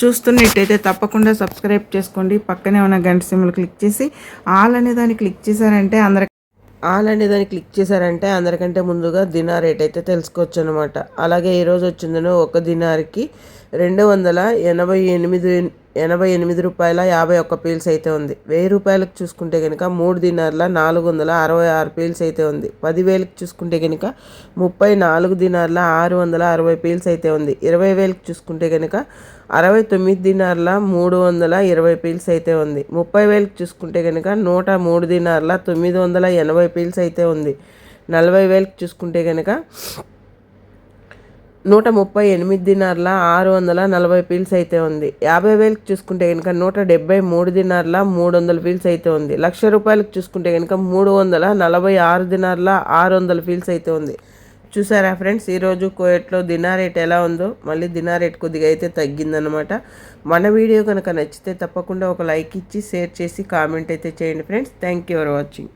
చూస్తున్నట్టయితే తప్పకుండా సబ్స్క్రైబ్ చేసుకోండి. పక్కనే ఉన్న గంట సిమ్లు క్లిక్ చేసి ఆల్ అనే దాన్ని క్లిక్ చేశారంటే అందరి ఆల్ అనే దాన్ని క్లిక్ చేశారంటే అందరికంటే ముందుగా దినార్ రేట్ అయితే తెలుసుకోవచ్చు అనమాట అలాగే ఈరోజు వచ్చిందనో ఒక దినార్కి రెండు వందల ఎనభై ఎనిమిది ఎనభై ఎనిమిది రూపాయల యాభై ఒక్క పీల్స్ అయితే ఉంది. వెయ్యి రూపాయలకు చూసుకుంటే కనుక మూడు దినార్ల నాలుగు వందల అరవై ఆరు పీల్స్ అయితే ఉంది. పదివేలకు చూసుకుంటే కనుక ముప్పై నాలుగు దినార్ల ఆరు వందల అరవై పీల్స్ అయితే ఉంది. ఇరవై వేలకు చూసుకుంటే కనుక అరవై తొమ్మిది దినార్ల మూడు వందల ఇరవై పీల్స్ అయితే ఉంది. ముప్పై వేలకు చూసుకుంటే కనుక నూట మూడు దినార్ల తొమ్మిది వందల ఎనభై పీల్స్ అయితే ఉంది. నలభై వేలకు చూసుకుంటే కనుక నూట ముప్పై ఎనిమిది దినార్ల ఆరు వందల నలభై పీల్స్ అయితే ఉంది. యాభై వేలకు చూసుకుంటే కనుక నూట డెబ్బై మూడు దినార్ల మూడు వందల పీల్స్ అయితే ఉంది. లక్ష రూపాయలకు చూసుకుంటే కనుక మూడు వందల నలభై ఆరు దినార్ల ఆరు వందల పీల్స్ అయితే ఉంది. చూసారా ఫ్రెండ్స్ ఈరోజు కోయట్లో దినా రేట్ ఎలా ఉందో? మళ్ళీ దినా రేట్ కొద్దిగా అయితే తగ్గిందనమాట మన వీడియో కనుక నచ్చితే తప్పకుండా ఒక లైక్ ఇచ్చి షేర్ చేసి కామెంట్ అయితే చేయండి friends. Thank you for watching.